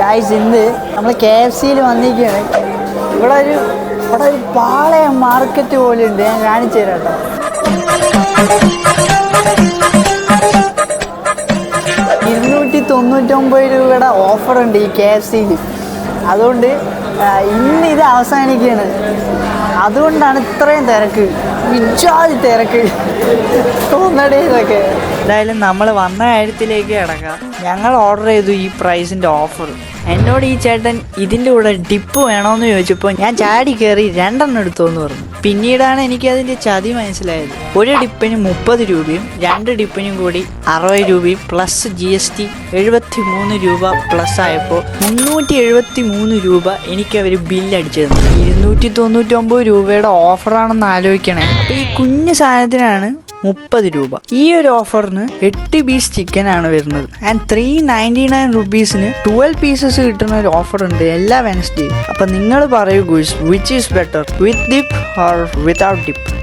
Guys ഇന്ന് നമ്മൾ K F സിയിൽ വന്നിരിക്കുകയാണ്. ഇവിടെ ഒരു ഇവിടെ ഒരു പാളയ മാർക്കറ്റ് പോലെ ഉണ്ട് ഞാൻ കാണിച്ചു തരാം കേട്ടോ. ഇരുന്നൂറ്റി തൊണ്ണൂറ്റൊമ്പത് രൂപയുടെ ഓഫറുണ്ട് ഈ കെ എഫ് സിയിൽ അതുകൊണ്ട് ഇന്ന് ഇത് അവസാനിക്കുകയാണ്. അതുകൊണ്ടാണ് ഇത്രയും തിരക്ക്. വിജാതി തിരക്ക്. തോന്നടേ ഇതൊക്കെ. എന്തായാലും നമ്മൾ വന്ന കാര്യത്തിലേക്ക് കിടക്കാം. ഞങ്ങൾ ഓർഡർ ചെയ്തു ഈ പ്രൈസിന്റെ ഓഫർ എന്നോട് ഈ ചേട്ടൻ ഇതിന്റെ കൂടെ ഡിപ്പ് വേണമെന്ന് ചോദിച്ചപ്പോൾ ഞാൻ ചാടി കയറി രണ്ടെണ്ണം എടുത്തോന്ന് പറഞ്ഞു. പിന്നീടാണ് എനിക്ക് അതിന്റെ ചതി മനസ്സിലായത്. ഒരു ഡിപ്പിന് മുപ്പത് രൂപയും രണ്ട് ഡിപ്പിനും കൂടി അറുപത് രൂപയും പ്ലസ് ജി എസ് ടി എഴുപത്തി മൂന്ന് രൂപ പ്ലസ് ആയപ്പോൾ മുന്നൂറ്റി എഴുപത്തി മൂന്ന് രൂപ എനിക്ക് അവർ ബില്ലടിച്ചു തന്നു. ഇരുന്നൂറ്റി തൊണ്ണൂറ്റൊമ്പത് രൂപയുടെ ഓഫറാണെന്ന് ആലോചിക്കണേ. ഈ കുഞ്ഞു സാധനത്തിനാണ് മുപ്പത് രൂപ. ഈ ഒരു ഓഫറിന് എട്ട് പീസ് ചിക്കൻ ആണ് വരുന്നത്. ആൻഡ് ത്രീ നയന്റി നയൻ റുപ്പീസിന് ട്വൽവ് പീസസ് കിട്ടുന്ന ഒരു ഓഫർ ഉണ്ട് എല്ലാ വെനസ്ഡേയും അപ്പം നിങ്ങൾ പറയൂ guess which is better with dip or without dip